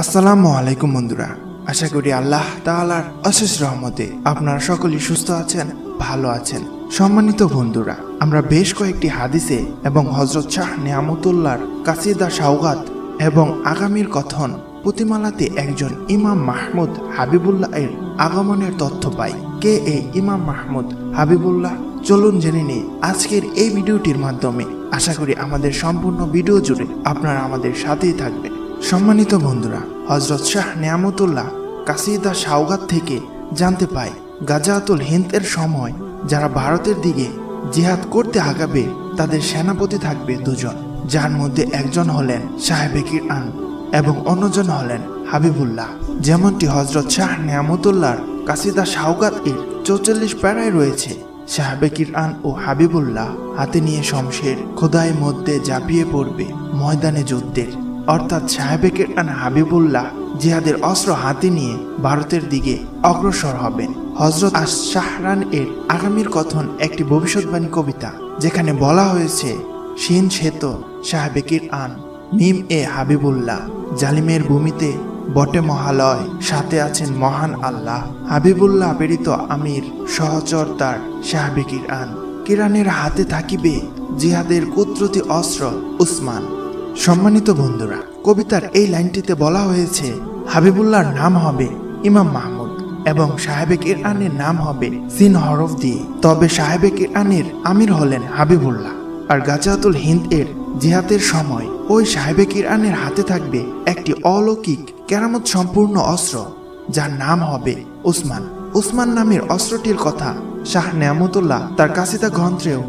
আসসালামু আলাইকুম বন্ধুরা। আশা করি আল্লাহ তাআলার অশেষ রহমতে আপনারা সকলেই সুস্থ আছেন, ভালো আছেন। সম্মানিত বন্ধুরা, আমরা বেশ কয়েকটি হাদিসে এবং হজরত শাহ নিয়ামতুল্লাহর কাসিদা সাউগাত এবং আগামীর কথন প্রতিমালাতে একজন ইমাম মাহমুদ হাবিবুল্লাহ এর আগমনের তথ্য পাই। কে এই ইমাম মাহমুদ হাবিবুল্লাহ? চলুন জেনে নিই আজকের এই ভিডিওটির মাধ্যমে। আশা করি আমাদের সম্পূর্ণ ভিডিও জুড়ে আপনারা আমাদের সাথেই থাকবেন। সম্মানিত বন্ধুরা হজরত শাহ নিয়ামতুল্লাহ কাসিদা সাউগাত থেকে জানতে পাই গাজাতুল হিন্দের সময় যারা ভারতের দিকে জিহাদ করতে আগাবে, তাদের সেনাপতি থাকবে দুজন, যার মধ্যে একজন হলেন সাহেবে কিরআন এবং অন্যজন হলেন হাবিবুল্লাহ। যেমনটি হজরত শাহ নিয়ামতুল্লাহর কাসিদা সাউগাত এর চৌচল্লিশ প্যারায় রয়েছে সাহেবে কিরআন ও হাবিবুল্লাহ হাতে নিয়ে শমশের খোদাই মধ্যে ঝাঁপিয়ে পড়বে ময়দানে যুদ্ধের। অর্থাৎ সাহেবে কিরআন হাবিবুল্লাহ জিহাদের অস্ত্র হাতে নিয়ে ভারতের দিকে অগ্রসর হবেন। হজরত আশ শাহরান এর আগামীর কথন একটি ভবিষ্যৎবাণী কবিতা, যেখানে বলা হয়েছে, শিন শ্বেত সাহেবে কিরআন মিম এ হাবিবুল্লাহ, জালিমের ভূমিতে বটে মহালয়, সাথে আছেন মহান আল্লাহ। হাবিবুল্লাহ প্রেরিত আমির, সহচর তার সাহাবে কিরান কিরানের হাতে থাকিবে জিহাদের কুদরতি অস্ত্র উসমান। সম্মানিত বন্ধুরা, কবিতার এই লাইনটিতে বলা হয়েছে, হাবিবুল্লাহর নাম হবে ইমাম মাহমুদ এবং সাহেবে কিরানের নাম হবে সিন হরফ দিয়ে। তবে সাহেবে কিরানের আমির হলেন হাবিবুল্লাহ। আর গাজাতুল হিন্দ এর জিহাদের সময় ওই সাহেবে কিরানের হাতে থাকবে একটি অলৌকিক কেরামত সম্পূর্ণ অস্ত্র, যার নাম হবে উসমান। উসমান নামের অস্ত্রটির কথা শাহ নেয়ামতুল্লাহ তার কাসিদা গ্রন্থেও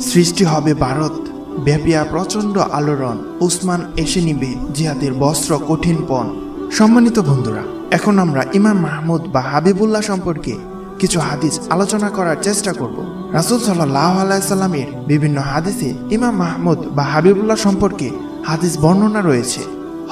সৃষ্টি হবে ভারত ব্যাপিয়া প্রচণ্ড আলোড়ন। উসমান এসে নিবে জিহাদের বস্ত্র কঠিন পণ। সম্মানিত বন্ধুরা, এখন আমরা ইমাম মাহমুদ বা হাবিবুল্লাহ সম্পর্কে কিছু হাদিস আলোচনা করার চেষ্টা করব। রাসুল সাল্লাহ আলাইসাল্লামের বিভিন্ন হাদিসে ইমাম মাহমুদ বা হাবিবুল্লাহ সম্পর্কে হাদিস বর্ণনা রয়েছে।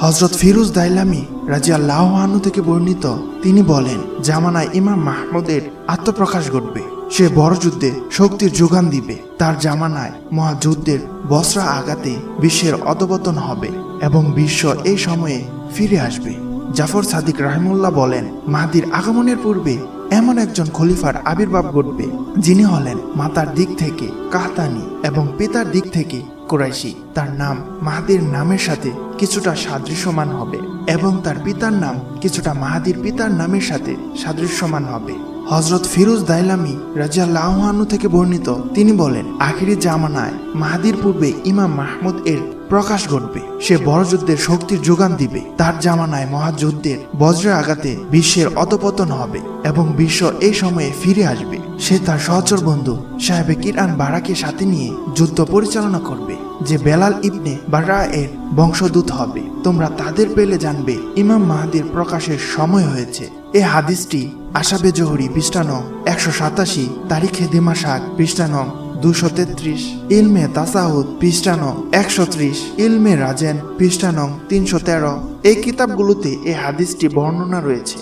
হজরত ফিরুজ দাইলামি রাজিয়া লাহানু থেকে বর্ণিত, তিনি বলেন, জামানায় ইমাম মাহমুদের আত্মপ্রকাশ ঘটবে। সে বড় যুদ্ধে শক্তির যোগান দিবে। তার জামানায় মহাযুদ্ধের বস্ত্রা আঘাতে বিশ্বের অধপতন হবে এবং বিশ্ব এই সময়ে ফিরে আসবে। জাফর সাদিক রাহিমুল্লাহ বলেন, মাহাদির আগমনের পূর্বে এমন একজন খলিফার আবির্ভাব ঘটবে, যিনি হলেন মাতার দিক থেকে কাহতানি এবং পিতার দিক থেকে কুরাইশি। তার নাম মাহাদির নামের সাথে কিছুটা সাদৃশ্যমান হবে এবং তার পিতার নাম কিছুটা মাহাদির পিতার নামের সাথে সাদৃশ্যমান হবে। হজরত ফিরোজ দাইলামি রাজিয়া লাহানু থেকে বর্ণিত, তিনি বলেন, আখিরি জামানায় মাহাদির পূর্বে ইমাম মাহমুদ এর প্রকাশ ঘটবে। সে বড় যুদ্ধের শক্তির যোগান দিবে। তার জামানায় মহাযুদ্ধের বজ্রের আঘাতে বিশ্বের অধপতন হবে এবং বিশ্ব এই সময়ে ফিরে আসবে। সে তার সহচর বন্ধু সাহেবে কিরান বারাকে সাথে নিয়ে যুদ্ধ পরিচালনা করবে, যে বেলাল ইবনে বারা এর বংশদূত হবে। তোমরা তাদের পেলে জানবে, ইমাম মাহাদির প্রকাশের সময় হয়েছে। এ হাদিসটি আশাবে জহরি পৃষ্ঠানং একশো সাতাশি, তারিখে দিমাশাক পৃষ্ঠানং দুশো তেত্রিশ। ইলমে তাসাহুদ পৃষ্ঠানং একশো ত্রিশ। ইলমে রাজেন পৃষ্ঠানং তিনশো তেরো। এই কিতাবগুলোতে এই হাদিসটি বর্ণনা রয়েছে।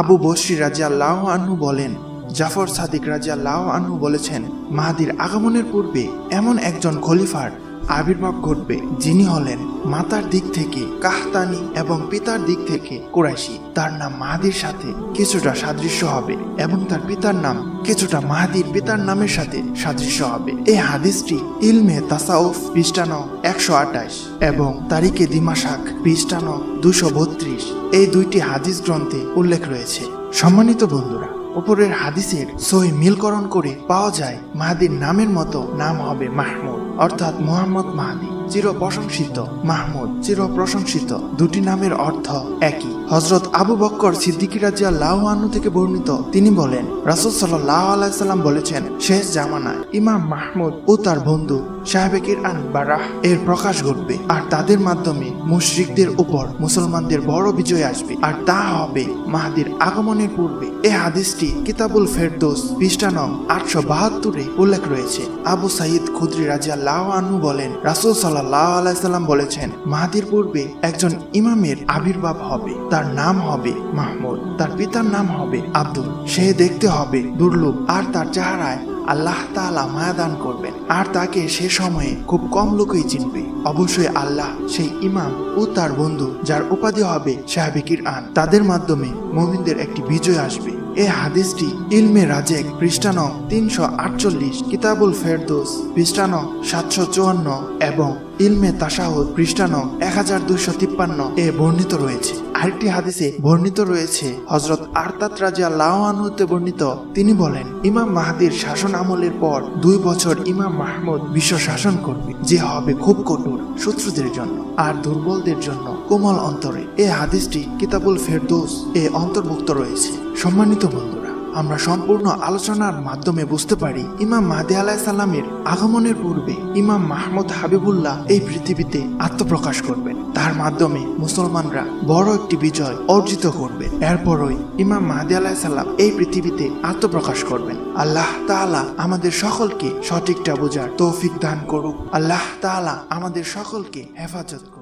আবু বসরি রাজিয়া লাহ আনহু বলেন, জাফর সাদিক রাজিয়া লাহ আনহু বলেছেন, মাহাদির আগমনের পূর্বে এমন একজন খলিফার আবির্ভাব ঘটবে, যিনি হলেন মাতার দিক থেকে কাহতানি এবং পিতার দিক থেকে কুরাইশি। তার নাম মাহাদির সাথে কিছুটা সাদৃশ্য হবে এবং তার পিতার নাম কিছুটা মাহাদির পিতার নামের সাথে সাদৃশ্য হবে। এই হাদিসটি ইলমে তাসাউফ পৃষ্ঠানো একশো আঠাশ এবং তারিখে দিমাশাক পৃষ্ঠানো দুশো বত্রিশ। এই দুইটি হাদিস গ্রন্থে উল্লেখ রয়েছে। সম্মানিত বন্ধুরা, উপরের হাদিসের সহি মিলকরণ করে পাওয়া যায় মাহাদির নামের মতো নাম হবে মাহমুদ। অর্থাৎ মোহাম্মদ মাহাদি চির প্রশংসিত মাহমুদ চির প্রশংসিত দুটি নামের অর্থ একই। হজরত আবু বক্কর সিদ্দিকি রাজিয়া লাহানু থেকে বর্ণিত, তিনি বলেন, রাসুল সাল্লাহ আলাইসাল্লাম বলেছেন, শেষ জামানায় ইমাম মাহমুদ ও তার বন্ধু সাহেবে কিরান বারাহ এর প্রকাশ ঘটবে। আর তাদের মাধ্যমে মুশরিকদের উপর মুসলমানদের বড় বিজয় আসবে। আর তা হবে মাহাদির আগমনের পূর্বে এ হাদিসটি কিতাবুল ফেরদোস পৃষ্ঠা নং আটশো বাহাত্তরে উল্লেখ রয়েছে। আবু সাইদ খুদ্রি রাজা লাহ আনু বলেন, রাসুল সাল্লাহ আলাইসাল্লাম বলেছেন, মাহাদির পূর্বে একজন ইমামের আবির্ভাব হবে, তার নাম হবে মাহমুদ, তার পিতার নাম হবে আব্দুল, সে দেখতে হবে দুর্লভ আর তার চেহারায় আল্লাহ তাআলা মায়া দান করবেন। আর তাকে সে সময়ে খুব কম লোকই চিনবে। অবশ্যই আল্লাহ সেই ইমাম ও তার বন্ধু যার উপাধি হবে সাহাবিকির আন তাদের মাধ্যমে মুমিনদের একটি বিজয় আসবে। এই হাদিসটি ইলমে রাজেক পৃষ্ঠান তিনশো আটচল্লিশ, কিতাবুল ফেরদোস পৃষ্ঠান সাতশো চুয়ান্ন এবং ইলমে তাসাহুদ পৃষ্ঠান এক হাজার দুইশো তিপ্পান্ন এ বর্ণিত রয়েছে। আরেকটি হাদিসে বর্ণিত রয়েছে হজরত আর্তাত রাজা লাওয়ানুতে বর্ণিত। তিনি বলেন, ইমাম মাহাদির শাসন আমলের পর দুই বছর ইমাম মাহমুদ বিশ্ব শাসন করবে, যে হবে খুব কঠোর শত্রুদের জন্য আর দুর্বলদের জন্য কোমল অন্তরে। এ হাদিসটি কিতাবুল ফেরদোস এ অন্তর্ভুক্ত রয়েছে। সম্মানিত বন্ধুরা আমরা সম্পূর্ণ আলোচনার মাধ্যমে বুঝতে পারি ইমাম মাহদি আলাহ সাল্লামের আগমনের পূর্বে ইমাম মাহমুদ হাবিবুল্লাহ এই পৃথিবীতে আত্মপ্রকাশ করবেন। তার মাধ্যমে মুসলমানরা বড় একটি বিজয় অর্জিত করবে। এরপরই ইমাম মাহদি আলাহ সাল্লাম এই পৃথিবীতে আত্মপ্রকাশ করবেন। আল্লাহ তাআলা আমাদের সকলকে সঠিকটা বোঝার তৌফিক দান করুক। আল্লাহ তাআলা আমাদের সকলকে হেফাজত করুক।